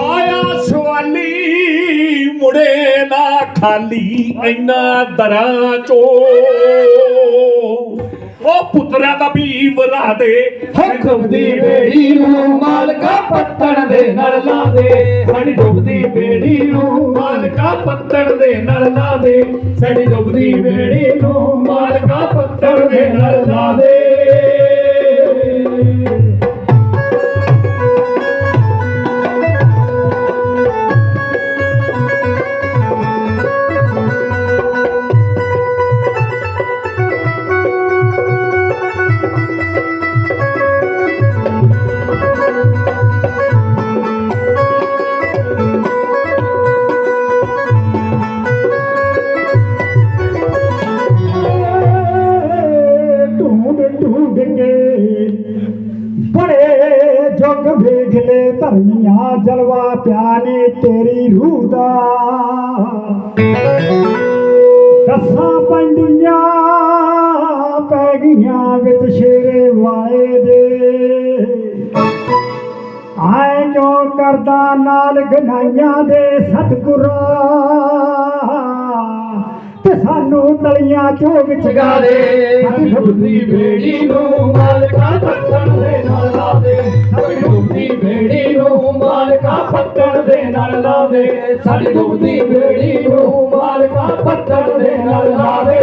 ਆਇਆ ਸਵਾਲੀ, ਮੁੜੇ ਨਾ ਖਾਲੀ, ਇੰਨਾ ਦਰਾਂ ਚੋ। ਉਹ ਪੁੱਤਰਾਂ ਦਾ ਵੀ ਵਰਾ ਦੇ ਹੁਕਮ ਦੀ ਬੇੜੀ ਨੂੰ, ਮਾਲਕਾ ਪੱਤਣ ਦੇ ਨਾਲ ਲਾ ਦੇ ਸਾਡੀ ਡੁੱਬਦੀ ਬੇੜੀ ਨੂੰ, ਮਾਲਕਾ ਪੱਤਣ ਦੇ ਨਾਲ ਲਾ ਦੇ ਸਾਡੀ ਡੁੱਬਦੀ ਬੇੜੀ ਨੂੰ, ਮਾਲਕਾ ਪੱਤਣ ਦੇ ਨਾਲ ਲਾ ਦੇ ਵੇਖ ਧਰਮੀਆਂ ਜਲਵਾ ਪਿਆਨੇ ਤੇਰੀ ਰੂਹ ਦਾ। ਦਸਾਂ ਪੰਡੀਆਂ ਪੈ ਗਈਆਂ ਵਿੱਚ ਸ਼ੇਰੇ ਵਾਲੇ ਦੇ। ਆਏ ਕਿਉਂ ਕਰਦਾ ਨਾਲ ਗਨਾਈਆਂ ਦੇ ਸਤਿਗੁਰਾਂ? ਤੇ ਸਾਨੂੰ ਤਲੀਆਂ ਚੋਂ ਵਿੱਚ ਗਾ ਦੇ ਸਾਡੀ ਡੁੱਬਦੀ ਬੇੜੀ ਨੂੰ ਮਾਲਕਾ ਪੱਤਣ ਦੇ ਨਾਲ ਲਾ ਦੇ ਸਾਡੀ ਡੁੱਬਦੀ ਬੇੜੀ ਨੂੰ ਮਾਲਕਾ ਪੱਤਣ ਦੇ ਨਾਲ ਲਾ ਦੇ ਸਾਡੀ ਡੁੱਬਦੀ ਬੇੜੀ ਨੂੰ ਮਾਲਕਾ ਪੱਤਣ ਦੇ ਨਾਲ ਲਾ ਦੇ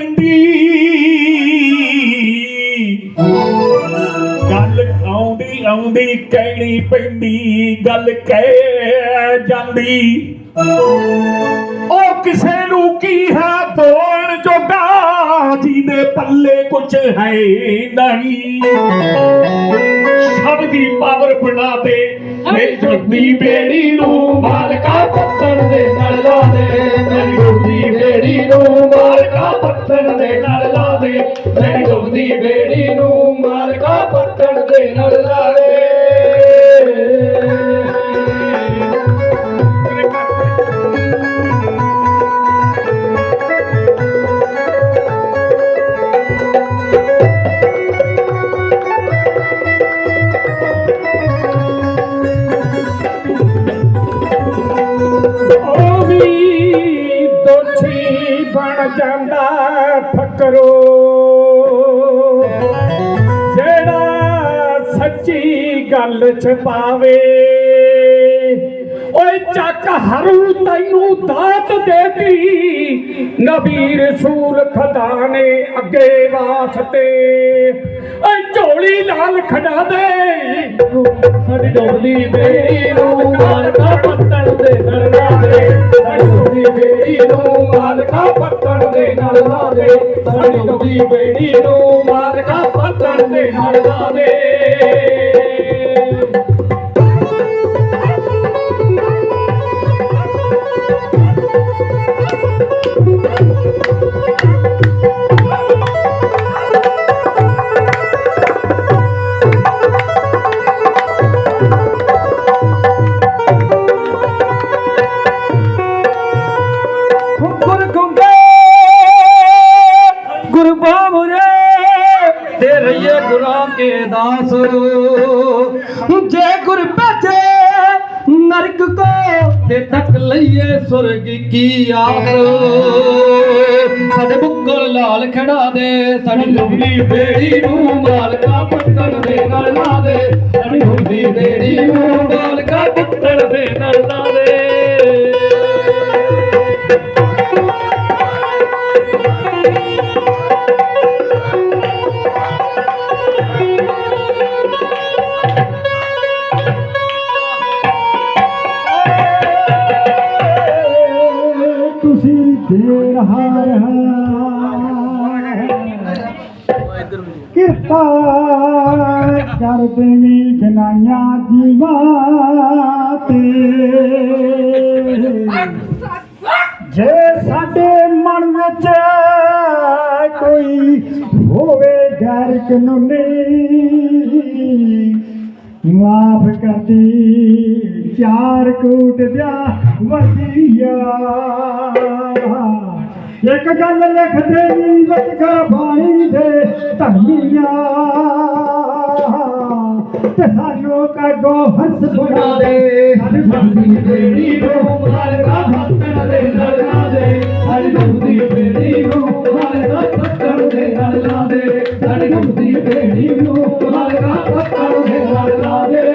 ਪੈਂਦੀ। ਗੱਲ ਆਉਂਦੀ ਆਉਂਦੀ ਕਹਿਣੀ ਪੈਂਦੀ, ਗੱਲ ਕਹਿ ਜਾਂਦੀ। ਉਹ ਕਿਸੇ ਨੂੰ ਕੀ ਹੈ ਤੋਣ ਜੋਗਾ, ਜਿਹਦੇ ਪੱਲੇ ਕੁਝ ਹੈ ਨਹੀਂ। ਸਭ ਦੀ ਪਾਵਰ ਬਣਾ ਦੇ ਮੇਰੀ ਜੁੱਤੀ ਬੇੜੀ ਨੂੰ ਮਾਲਕਾ ਪੱਤਣ ਦੇ ਨਾਲ ਲਾ ਦੇ। ਮੇਰੀ ਜੁੱਤੀ ਬੇੜੀ ਨੂੰ ਮਾਲਕਾ ਪੱਤਣ ਦੇ ਨਾਲ ਲਾ ਦੇ। ਮੇਰੀ ਜੁੱਤੀ ਬੇੜੀ ਨੂੰ ਮਾਲਕਾ ਪੱਤਣ ਦੇ ਨਾਲ ਜਾਂਦਾ ਫਕਰੋ। ਜਿਹੜਾ ਸੱਚੀ ਗੱਲ ਛਪਾਵੇ ਓਏ ਚੱਕ ਹਰੂ ਤੈਨੂੰ ਦਾਤ ਦੇਤੀ। ਨਬੀ ਰਸੂਲ ਖੁਦਾ ਨੇ ਅੱਗੇ ਵਾਸਤੇ। ਓਏ ਝੋਲੀ ਲਾਲ ਖੜਾ ਦੇ। ਸਾਡੀ ਡੋਲੀ ਬੇੜੀ ਨੂੰ ਮਾਲਕਾ ਪੱਤਣ ਦੇ ਨਾਲ ਲਾ ਦੇ। ਸਾਡੀ ਡੋਲੀ ਬੇੜੀ ਨੂੰ ਮਾਲਕਾ ਪੱਤਣ ਦੇ ਨਾਲ ਲਾ ਦੇ। ਸਾਡੀ ਡੋਲੀ ਬੇੜੀ ਨੂੰ ਮਾਲਕਾ ਪੱਤਣ ਦੇ ਨਾਲ ਲਾ ਕੇ ਦਾਸ। ਜੇ ਗੁਰ ਭੇਜੇ ਨਰਕ ਕੋ ਤੇ ਤੱਕ ਲਈਏ ਸੁਰਗ ਕੀ ਆਸ ਸਾਡੇ ਬੁੱਕਲ ਲਾਲ ਖੜਾ ਦੇ, ਸਾਡੀ ਲੰਬੀ ਬੇੜੀ ਨੂੰ ਮਾਲਕਾ ਪੱਤਣ ਦੇ ਨਾਲ ਲਾ ਦੇ। ਸਾਡੀ ਲੰਬੀ ਬੇੜੀ ਨੂੰ ਮਾਲਕਾ ਪੱਤਣ ਦੇ ਨਾਲ ਲਾ ਦੇ। ਦੇਰ ਹਾਰ ਕਿਰਪਾ ਕਰ ਦੇਵੀ ਬਿਨਾਈਆਂ ਜੀਵਾਂ ਤੇ। ਜੇ ਸਾਡੇ ਮਨ ਵਿੱਚ ਕੋਈ ਹੋਵੇ ਗੈਰ ਕਾਨੂੰਨੀ, ਮਾਫ ਕਰਦੀ ਚਾਰ ਕੂਟ ਦਿਆ ਵਸੀਆ ਇੱਕ ਗੱਲ ਲਿਖਦੇ ਨੀ ਲਟਕਾ ਬਾਣੀ ਦੇ ਧਰਮੀਆਂ ਤੇ ਸਾਨੂੰ ਕਾਗੋ ਹੰਸ ਬਣਾ ਦੇ। ਸਾਡੀ ਬੰਦੀ ਬੇੜੀ ਨੂੰ ਮਾਲਕਾ ਭੱਤਣ ਦੇ ਨਲਨਾ ਦੇ। ਸਾਡੀ ਬੰਦੀ ਬੇੜੀ ਨੂੰ ਮਾਲਕਾ ਭੱਤਣ ਦੇ ਨਲਨਾ ਦੇ। ਸਾਡੀ ਬੰਦੀ ਬੇੜੀ ਨੂੰ ਮਾਲਕਾ ਭੱਤਣ ਦੇ ਨਲਨਾ ਦੇ।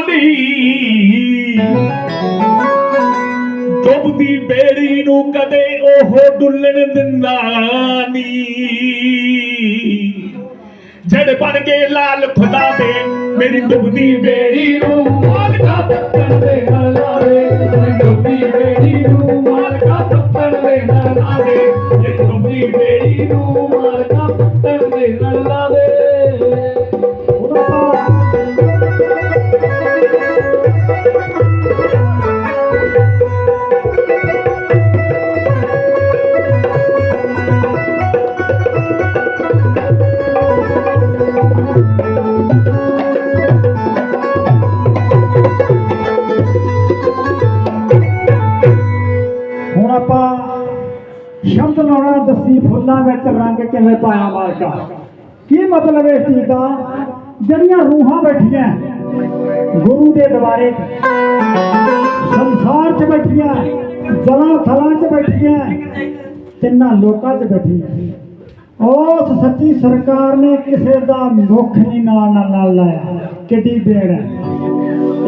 ਨਹੀਂ ਡੁੱਬਦੀ ਬੇੜੀ ਨੂੰ ਕਦੇ ਉਹ ਡੁੱਲਣ ਦਿੰਦਾ ਨਹੀਂ। ਜੜ ਬਣ ਕੇ ਲਾਲ ਖੁਦਾ ਦੇ ਮੇਰੀ ਡੁੱਬਦੀ ਬੇੜੀ ਨੂੰ ਮਾਲਕਾ ਪੱਤਣ ਦੇ ਨਾਲ ਲਾਵੇ ਮੇਰੀ ਡੁੱਬਦੀ ਬੇੜੀ ਨੂੰ ਮਾਲਕਾ ਪੱਤਣ ਦੇ ਨਾਲ ਲਾਵੇ ਇਹ ਡੁੱਬਦੀ ਬੇੜੀ ਨੂੰ ਮਾਲਕਾ ਪੱਤਣ ਦੇ ਨਾਲ ਲਾਵੇ ਵਿੱਚ ਕਿਵੇਂ ਪਾਇਆ ਮਾਲਕਾ? ਕੀ ਮਤਲਬ ਇਸ ਚੀਜ਼ ਦਾ? ਜਿਹੜੀਆਂ ਰੂਹਾਂ ਬੈਠੀਆਂ, ਗੁਰੂ ਦੇ ਦਵਾਰੇ, ਸੰਸਾਰ 'ਚ ਬੈਠੀਆਂ, ਜਲਾਂ ਥਲਾਂ 'ਚ ਬੈਠੀਆਂ, ਤਿੰਨਾਂ ਲੋਕਾਂ 'ਚ ਬੈਠੀਆਂ। ਉਸ ਸੱਚੀ ਸਰਕਾਰ ਨੇ ਕਿਸੇ ਦਾ ਮੁੱਖ ਨਹੀਂ ਨਾਲ ਨਾਲ ਲਾਇਆ। ਕਿੱਡੀ ਦੇਰ ਹੈ।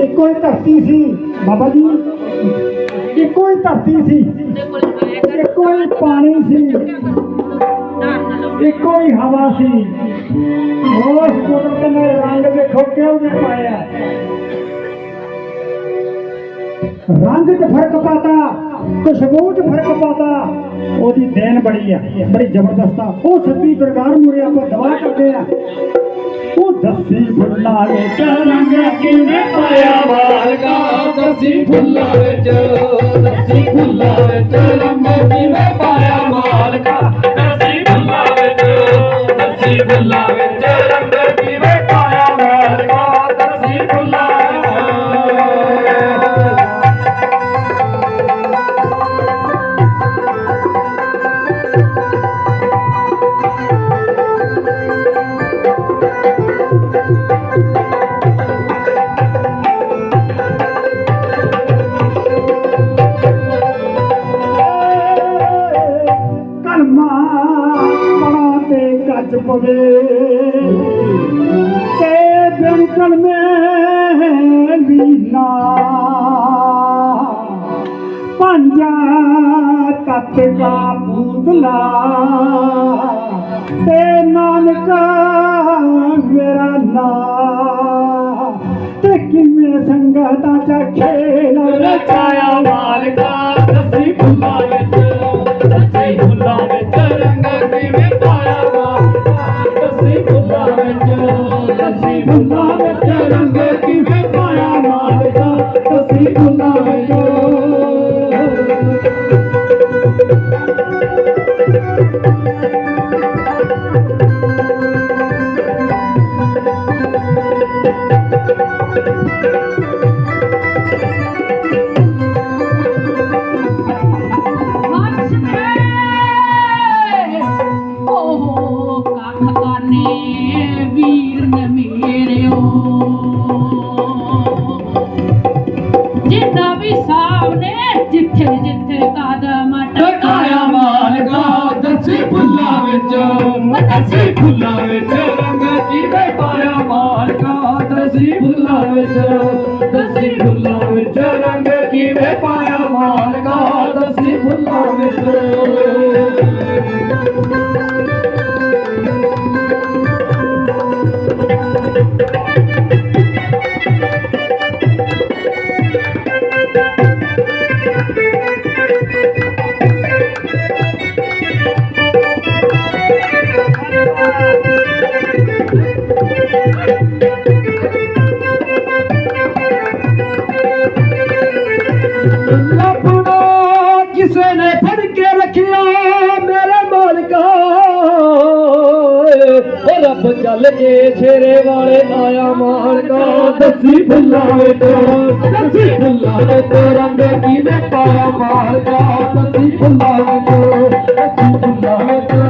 ਇੱਕੋ ਹੀ ਧਰਤੀ ਸੀ, ਬਾਬਾ ਜੀ। ਇੱਕੋ ਹੀ ਧਰਤੀ ਸੀ। ਇੱਕੋ ਹੀ ਪਾਣੀ ਸੀ। ਇੱਕੋ ਹੀ ਹਵਾ ਸੀ। ਉਸ ਕੁਦਰਤ ਨੇ ਰੰਗ ਵੇਖੋ ਕਿਉਂ ਜਿਹਾ ਪਾਇਆ। ਰੰਗ 'ਚ ਫ਼ਰਕ ਪਾਤਾ, ਖੁਸ਼ਬੂ 'ਚ ਫ਼ਰਕ ਪਾਤਾ, ਉਹਦੀ ਦੇਣ ਬੜੀ ਆ। ਬੜੀ ਜ਼ਬਰਦਸਤ ਆ। ਉਹ ਸੱਚੀ ਦਰਗਾਹ ਮੂਰੇ ਆਪਾਂ ਦਵਾ ਕਰਦੇ ਆ। ਦੱਸੀ ਫੁੱਲਾਂ ਵਿੱਚ ਰੰਗ ਕਿਵੇਂ ਪਾਇਆ ਮਾਲਕਾ ਦਸੀ ਫੁੱਲਾਂ ਵਿੱਚ ਦਸੀ ਫੁੱਲਾਂ ਵਿੱਚ ਰੰਗ ਕਿਵੇਂ ਪਾਇਆ ਮਾਲਕਾ ਦਸੀ ਫੁੱਲਾਂ ਵਿੱਚ ਦਸੀ ਫੁੱਲਾਂ ਵਿੱਚ ਰੰਗ पवे। मीना पंज ता पूता नानक मेर ना। में संगताया ਵਿੱਚ ਰੰਗ ਕਰਨੇ ਵੀਰ ਨੇ ਮੇਰਿਓ। ਜਿੱਦਾਂ ਵੀ ਸਾਹਮਣੇ ਜਿੱਥੇ ਜਿੱਥੇ ਕਦਮ ਟਕਾਇਆ ਮਾਲਕਾ ਦਸੀ ਫੁੱਲਾਂ ਵਿੱਚ। ਦਸੀ ਫੁੱਲਾਂ ਵਿੱਚ ਰੰਗ ਕਿਵੇਂ ਪਾਇਆ ਮਾਲਕਾ ਦਸੀ ਫੁੱਲਾਂ ਵਿੱਚ। ਦਸੀ ਫੁੱਲਾਂ ਵਿੱਚ ਰੰਗ ਕਿਵੇਂ ਪਾਇਆ ਮਾਲਕਾ ਸ਼ੇਰੇ ਵਾਲੇ ਆਇਆ ਮਾਲਕਾ, ਦੱਸੀ ਭੁੱਲਾ ਵੇ ਤੇਰਾ, ਦੱਸੀ ਭੁੱਲਾ ਵੇ ਤੇਰਾ ਦੇ ਕੀਨੇ ਪਾਇਆ ਮਾਲਕਾ, ਦੱਸੀ ਭੁੱਲਾ ਵੇ ਤੇਰਾ, ਦੱਸੀ ਭੁੱਲਾ ਵੇ ਤੇਰਾ।